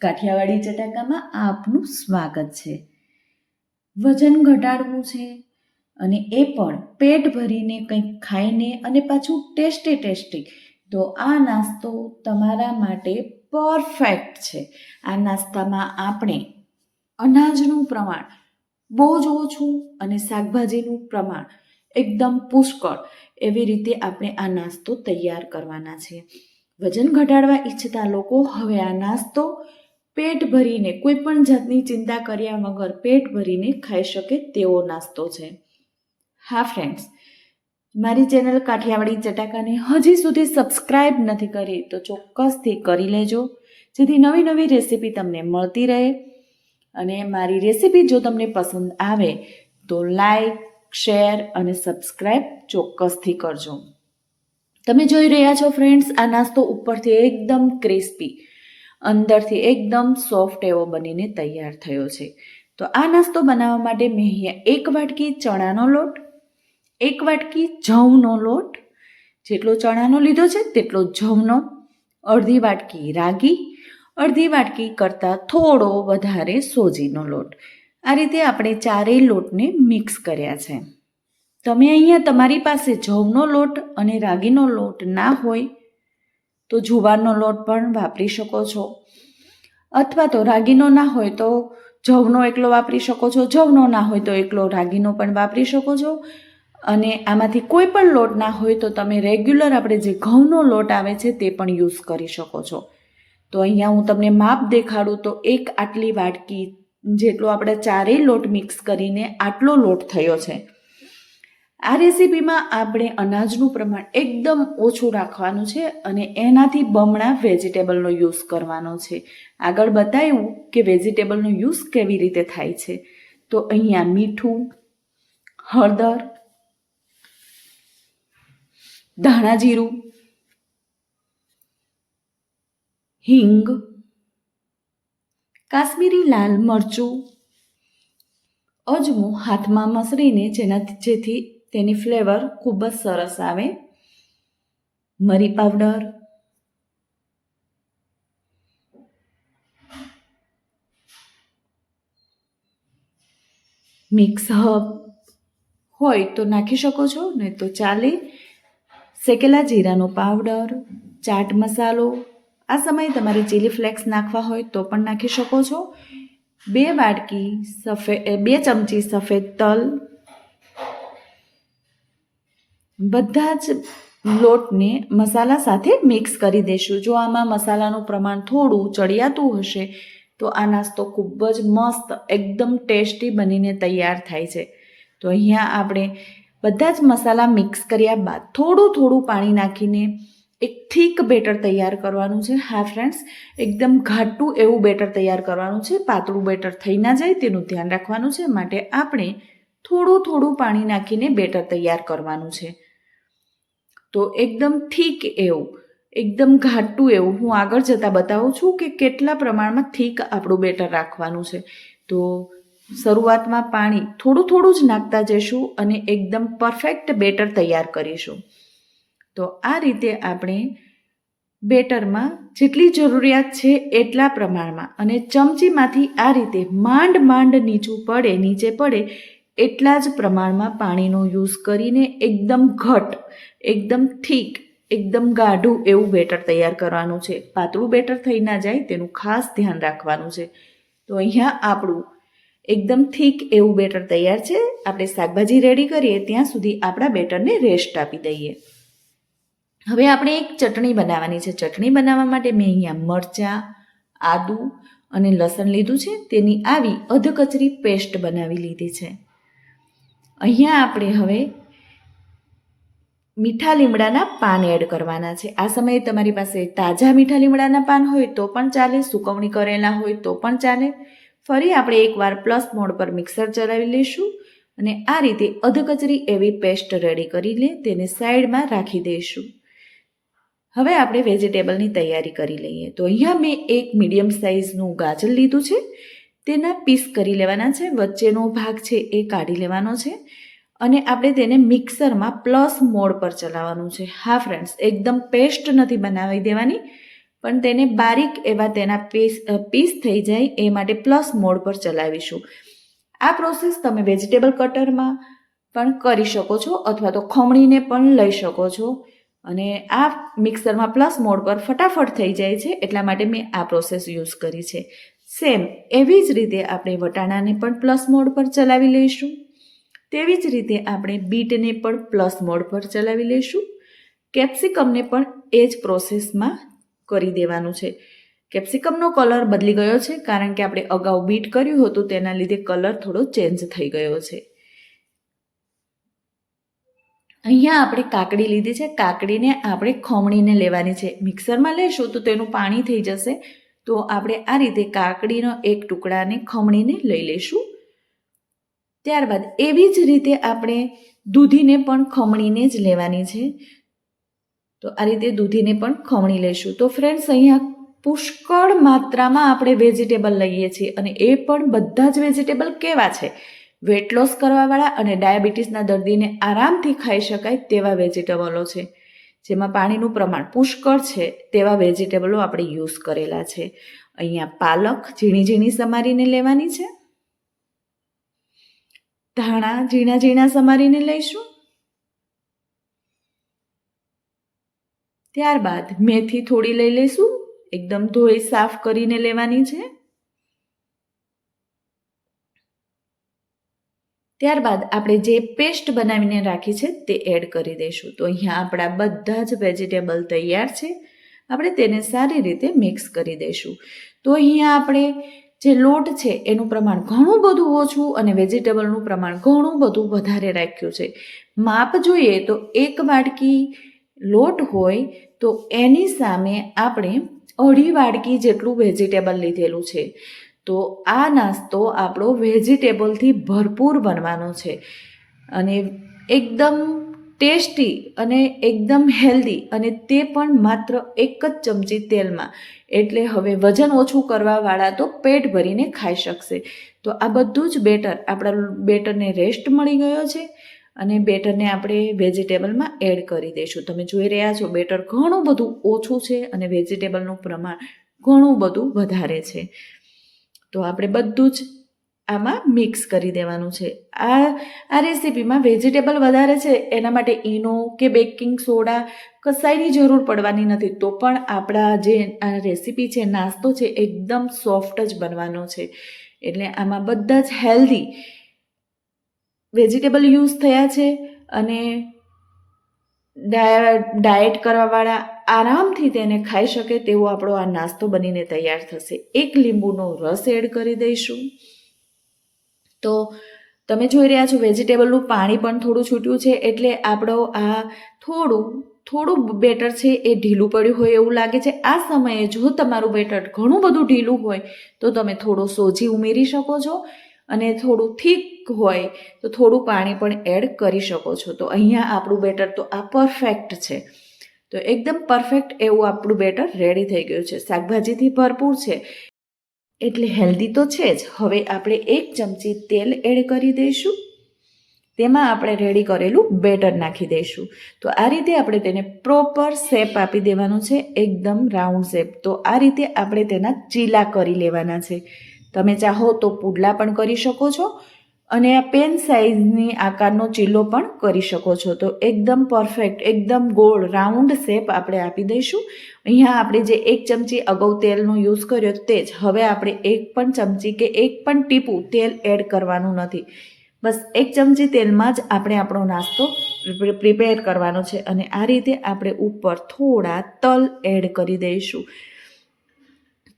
કાઠિયાવાડી ચટાકામાં આપનું સ્વાગત છે. વજન ઘટાડવું છે અને એ પણ પેટ ભરીને કંઈક ખાઈને અને પાછું ટેસ્ટી ટેસ્ટી. તો આ નાસ્તો તમારા માટે પરફેક્ટ છે. આ નાસ્તામાં આપણે અનાજનું પ્રમાણ બહુ જ ઓછું અને શાકભાજીનું પ્રમાણ એકદમ પુષ્કળ એવી રીતે આપણે આ નાસ્તો તૈયાર કરવાના છે. વજન ઘટાડવા ઈચ્છતા લોકો હવે આ નાસ્તો પેટ ભરીને કોઈ પણ જાતની ચિંતા કર્યા વગર પેટ ભરીને ખાઈ શકે તેવો નાસ્તો છે. હા ફ્રેન્ડ્સ મારી ચેનલ કાઠિયાવાડી ચટાકાને હજી સુધી સબસ્ક્રાઇબ નથી કરી તો ચોક્કસથી કરી લેજો, જેથી નવી નવી રેસીપી તમને મળતી રહે. અને મારી રેસીપી જો તમને પસંદ આવે તો લાઈક શેર અને સબસ્ક્રાઇબ ચોક્કસથી કરજો. તમે જોઈ રહ્યા છો ફ્રેન્ડ્સ આ નાસ્તો ઉપરથી એકદમ ક્રિસ્પી અંદરથી એકદમ સોફ્ટ એવો બનીને તૈયાર થયો છે. તો આ નાસ્તો બનાવવા માટે મેં અહીંયા એક વાટકી ચણાનો લોટ, એક વાટકી જવનો લોટ, જેટલો ચણાનો લીધો છે તેટલો જવનો, અડધી વાટકી રાગી, અડધી વાટકી કરતાં થોડો વધારે સોજીનો લોટ. આ રીતે આપણે ચારેય લોટને મિક્સ કર્યા છે. તમે અહીંયા તમારી પાસે જવનો લોટ અને રાગીનો લોટ ના હોય તો જુવારનો લોટ પણ વાપરી શકો છો. અથવા તો રાગીનો ના હોય તો જવનો એકલો વાપરી શકો છો, જવનો ના હોય તો એકલો રાગીનો પણ વાપરી શકો છો. અને આમાંથી કોઈ પણ લોટ ના હોય તો તમે રેગ્યુલર આપણે જે ઘઉંનો લોટ આવે છે તે પણ યુઝ કરી શકો છો. તો અહીંયા હું તમને માપ દેખાડું તો એક આટલી વાટકી જેટલો આપણે ચારેય લોટ મિક્સ કરીને આટલો લોટ થયો છે. આ રેસીપીમાં આપણે અનાજનું પ્રમાણ એકદમ ઓછું રાખવાનું છે અને એનાથી બમણા વેજીટેબલનો યુઝ કરવાનો છે. આગળ બતાવ્યું કે વેજીટેબલનો યુઝ કેવી રીતે થાય છે. તો અહીંયા મીઠું, હળદર, ધાણા જીરું, હિંગ, કાશ્મીરી લાલ મરચું, અજમો હાથમાં મસળીને જેના જેથી તેની ફ્લેવર ખૂબ જ સરસ આવે. મરી પાવડર મિક્સ હબ હોય તો નાખી શકો છો, નહીં તો ચાલે. શેકેલા જીરાનો પાવડર ચાટ મસાલો. આ સમયે તમારે ચીલી ફ્લેક્સ નાખવા હોય તો પણ નાખી શકો છો. બે વાટકી સફેદ બે ચમચી સફેદ તલ. બધા જ લોટને મસાલા સાથે મિક્સ કરી દઈશું જો આમાં મસાલાનું પ્રમાણ થોડું ચડિયાતું હશે, તો આ નાસ્તો ખૂબ જ મસ્ત, એકદમ ટેસ્ટી બનીને તૈયાર થાય છે. તો અહીંયા આપણે બધા જ મસાલા મિક્સ કર્યા બાદ થોડું થોડું પાણી નાખીને એક થીક બેટર તૈયાર કરવાનું છે. હા ફ્રેન્ડ્સ એકદમ ઘાટું એવું બેટર તૈયાર કરવાનું છે. પાતળું બેટર થઈ ના જાય તેનું ધ્યાન રાખવાનું છે. માટે આપણે થોડું થોડું પાણી નાખીને બેટર તૈયાર કરવાનું છે. તો એકદમ થીક એવું, એકદમ ઘાટું એવું. હું આગળ જતાં બતાવું છું કે કેટલા પ્રમાણમાં થીક આપણું બેટર રાખવાનું છે. તો શરૂઆતમાં પાણી થોડું થોડું જ નાખતા જઈશું અને એકદમ પરફેક્ટ બેટર તૈયાર કરીશું. તો આ રીતે આપણે બેટરમાં જેટલી જરૂરિયાત છે એટલા પ્રમાણમાં અને ચમચીમાંથી આ રીતે માંડ માંડ નીચું પડે, નીચે પડે એટલા જ પ્રમાણમાં પાણીનો યુઝ કરીને એકદમ ઘટ, એકદમ થીક એકદમ ગાઢું એવું બેટર તૈયાર કરવાનું છે. પાતળું બેટર થઈ ના જાય તેનું ખાસ ધ્યાન રાખવાનું છે. તો અહીંયા આપણું એકદમ થીક એવું બેટર તૈયાર છે. આપણે શાકભાજી રેડી કરીએ ત્યાં સુધી આપણા બેટરને રેસ્ટ આપી દઈએ. હવે આપણે એક ચટણી બનાવવાની છે. ચટણી બનાવવા માટે મેં અહીંયા મરચાં, આદું અને લસણ લીધું છે. તેની આવી અધકચરી પેસ્ટ બનાવી લીધી છે. અહીંયા આપણે હવે મીઠા લીમડાના પાન એડ કરવાના છે. આ સમયે તમારી પાસે તાજા મીઠા લીમડાના પાન હોય તો પણ ચાલે, સુકવણી કરેલા હોય તો પણ ચાલે. ફરી આપણે એકવાર પ્લસ મોડ પર મિક્સર ચલાવી લઈશું અને આ રીતે અધકચરી એવી પેસ્ટ રેડી કરી લે, તેને સાઈડમાં રાખી દઈશું. હવે આપણે વેજીટેબલની તૈયારી કરી લઈએ. તો અહીંયા મેં એક મીડિયમ સાઇઝનું ગાજર લીધું છે. તેના પીસ કરી લેવાના છે, વચ્ચેનો ભાગ છે એ કાઢી લેવાનો છે અને આપણે તેને મિક્સરમાં પ્લસ મોડ પર ચલાવવાનું છે. હા ફ્રેન્ડ્સ એકદમ પેસ્ટ નથી બનાવી દેવાની, પણ તેને બારીક એવા તેના પીસ પીસ થઈ જાય એ માટે પ્લસ મોડ પર ચલાવીશું. આ પ્રોસેસ તમે વેજીટેબલ કટરમાં પણ કરી શકો છો અથવા તો ખમણીને પણ લઈ શકો છો અને આ મિક્સરમાં પ્લસ મોડ પર ફટાફટ થઈ જાય છે, એટલા માટે મેં આ પ્રોસેસ યુઝ કરી છે. સેમ એવી જ રીતે આપણે વટાણાને પણ પ્લસ મોડ પર ચલાવી લઈશું. તેવી જ રીતે આપણે બીટને પણ પ્લસ મોડ પર ચલાવી લઈશું. કેપ્સિકમને પણ એ જ પ્રોસેસમાં કરી દેવાનું છે. કેપ્સિકમનો કલર બદલી ગયો છે, કારણ કે આપણે અગાઉ બીટ કર્યું હતું, તેના લીધે કલર થોડો ચેન્જ થઈ ગયો છે. અહીંયા આપણે કાકડી લીધી છે. કાકડીને આપણે ખમણીને લેવાની છે. મિક્સરમાં લેશું તો તેનું પાણી થઈ જશે. તો આપણે આ રીતે કાકડીનો એક ટુકડાને ખમણીને લઈ લઈશું. ત્યારબાદ એવી જ રીતે આપણે દૂધીને પણ ખમણીને જ લેવાની છે. તો આ રીતે દૂધીને પણ ખમણી લઈશું. તો ફ્રેન્ડ્સ અહીંયા પુષ્કળ માત્રામાં આપણે વેજીટેબલ લઈએ છીએ અને એ પણ બધા જ વેજીટેબલ કેવા છે? વેટ લોસ કરવાવાળા અને ડાયાબિટીસના દર્દીને આરામથી ખાઈ શકાય તેવા વેજીટેબલો છે. જેમાં પાણીનું પ્રમાણ પુષ્કળ છે તેવા વેજીટેબલો આપણે યુઝ કરેલા છે. અહીંયા પાલક, ઝીણી ઝીણી સમારીને લેવાની છે. ધાણા, ઝીણા ઝીણા સમારીને લઈશું. ત્યારબાદ મેથી થોડી લઈ લઈશું. એકદમ ધોઈ સાફ કરીને લેવાની છે. ત્યારબાદ આપણે જે પેસ્ટ બનાવીને રાખી છે તે એડ કરી દઈશું. તો અહીંયા આપણા બધા જ વેજીટેબલ તૈયાર છે. આપણે તેને સારી રીતે મિક્સ કરી દઈશું. તો અહીંયા આપણે જે લોટ છે એનું પ્રમાણ ઘણું બધું ઓછું અને વેજીટેબલનું પ્રમાણ ઘણું બધું વધારે રાખ્યું છે. માપ જોઈએ તો એક વાટકી લોટ હોય તો એની સામે આપણે અઢી વાડકી જેટલું વેજીટેબલ લીધેલું છે. તો આ નાસ્તો આપણો વેજીટેબલથી ભરપૂર બનવાનો છે. અને એકદમ ટેસ્ટી અને એકદમ હેલ્ધી અને તે પણ માત્ર એક જ ચમચી તેલમાં. એટલે હવે વજન ઓછું કરવાવાળા તો પેટ ભરીને ખાઈ શકશે. તો આ બધું જ બેટર, આપણા બેટરને રેસ્ટ મળી ગયો છે અને બેટરને આપણે વેજીટેબલમાં એડ કરી દઈશું. તમે જોઈ રહ્યા છો, બેટર ઘણું બધું ઓછું છે અને વેજીટેબલનું પ્રમાણ ઘણું બધું વધારે છે. તો આપણે બધું જ આમાં મિક્સ કરી દેવાનું છે. આ આ રેસીપીમાં વેજીટેબલ વધારે છે, એના માટે ઈનો કે બેકિંગ સોડા કસાઈની જરૂર પડવાની નથી. તો પણ આપણા જે આ રેસીપી છે, નાસ્તો છે, એકદમ સોફ્ટ જ બનવાનો છે. એટલે આમાં બધા જ હેલ્ધી વેજીટેબલ યુઝ થયા છે અને ડાયટ કરવાવાળા આરામથી તેને ખાઈ શકે તેવો આપણો આ નાસ્તો બનીને તૈયાર થશે. એક લીંબુનો રસ એડ કરી દઈશું. તો તમે જોઈ રહ્યા છો, વેજીટેબલનું પાણી પણ થોડું છૂટ્યું છે, એટલે આપણો આ થોડું થોડું બેટર છે એ ઢીલું પડ્યું હોય એવું લાગે છે. આ સમયે જો તમારું બેટર ઘણું બધું ઢીલું હોય, તો તમે થોડો સોજી ઉમેરી શકો છો અને થોડું થીક હોય, તો થોડું પાણી પણ એડ કરી શકો છો. તો અહીંયા આપણું બેટર તો આ પરફેક્ટ છે. તો એકદમ પરફેક્ટ એવું આપણું બેટર રેડી થઈ ગયું છે. શાકભાજીથી ભરપૂર છે. એટલે હેલ્ધી તો છે જ. હવે આપણે એક ચમચી તેલ એડ કરી દઈશું. તેમાં આપણે રેડી કરેલું બેટર નાખી દઈશું. તો આ રીતે આપણે તેને પ્રોપર શેપ આપી દેવાનું છે. એકદમ રાઉન્ડ શેપ તો આ રીતે આપણે તેના ચીલા કરી લેવાના છે. તમે ચાહો તો પુડલા પણ કરી શકો છો. અને આ પેન સાઇઝની આકારનો ચીલો પણ કરી શકો છો. તો એકદમ પરફેક્ટ એકદમ ગોળ રાઉન્ડ શેપ આપણે આપી દઈશું. અહીંયા આપણે જે એક ચમચી અગાઉ તેલનો યુઝ કર્યો તે જ. હવે આપણે એક પણ ચમચી કે એક પણ ટીપું તેલ એડ કરવાનું નથી. બસ એક ચમચી તેલમાં જ આપણે આપણો નાસ્તો પ્રિપેર કરવાનો છે. અને આ રીતે આપણે ઉપર થોડા તલ એડ કરી દઈશું.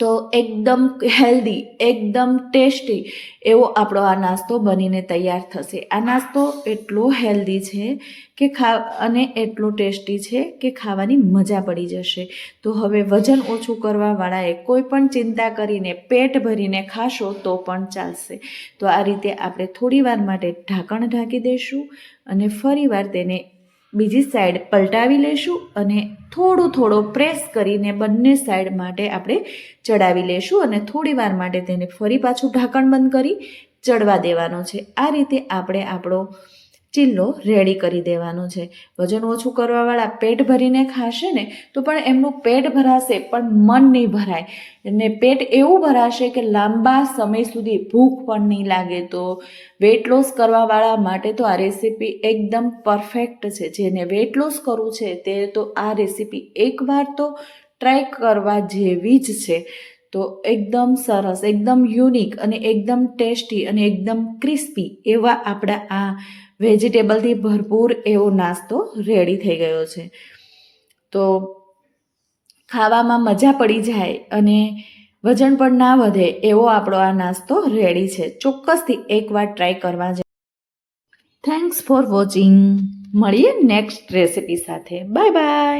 તો એકદમ હેલ્ધી, એકદમ ટેસ્ટી એવો આપણો આ નાસ્તો બનીને તૈયાર થશે. આ નાસ્તો એટલો હેલ્ધી છે કે ખા, અને એટલો ટેસ્ટી છે કે ખાવાની મજા પડી જશે. તો હવે વજન ઓછું કરવાવાળાએ કોઈ પણ ચિંતા કરીને પેટ ભરીને ખાશો તો પણ ચાલશે. તો આ રીતે આપણે થોડી વાર માટે ઢાંકણ ઢાંકી દઈશું અને ફરીવાર તેને બીજી સાઈડ પલટાવી લઈશું અને થોડું થોડો પ્રેસ કરીને બંને સાઈડ માટે આપણે ચડાવી લઈશું અને થોડી વાર માટે તેને ફરી પાછું ઢાંકણ બંધ કરી ચડવા દેવાનો છે. આ રીતે આપણે આપણો ચિલ્લો રેડી કરી દેવાનો છે. વજન ઓછું કરવાવાળા પેટ ભરીને ખાશે ને, તો પણ એમનું પેટ ભરાશે, પણ મન નહીં ભરાય. અને પેટ એવું ભરાશે કે લાંબા સમય સુધી ભૂખ પણ નહીં લાગે તો. વેટ લોસ કરવાવાળા માટે તો આ રેસીપી એકદમ પરફેક્ટ છે. જેને વેટ લોસ કરવું છે તે તો આ રેસીપી એકવાર તો ટ્રાય કરવા જેવી જ છે. તો એકદમ સરસ, એકદમ યુનિક અને એકદમ ટેસ્ટી અને એકદમ ક્રિસ્પી એવા આપણા આ વેજીટેબલથી ભરપૂર એવો નાસ્તો રેડી થઈ ગયો છે. તો ખાવામાં મજા પડી જાય અને વજન પણ ના વધે એવો આપણો આ નાસ્તો રેડી છે. ચોક્કસથી એકવાર ટ્રાય કરવા જાય થેન્ક્સ ફોર વોચિંગ મળીએ નેક્સ્ટ રેસિપી સાથે. Bye bye